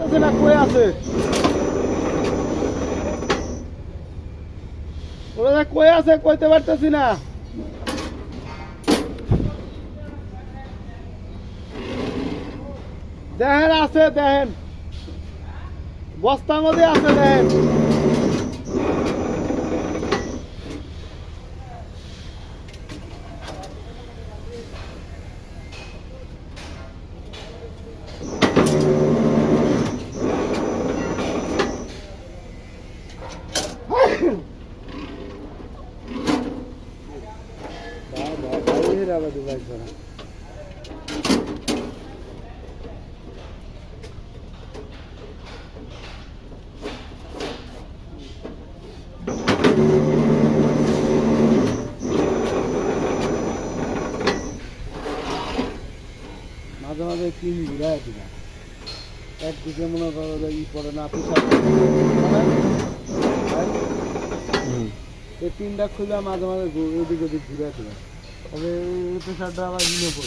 কই আছে? কই আছে কইতে পারতেছি না। দেখেন আছে দেখেন। বস্তার মধ্যে আছে দেখেন। হেরা বাদু ভাই করা মাঝে মাঝে তিন ঘুরায় দিলাম একদিকে মনে করো ই পড়ে না। এই তিনটা খুলে মাঝে মাঝে এদিক ওদিক ঘুরে দিলাম A ver, este saltaba el niño por.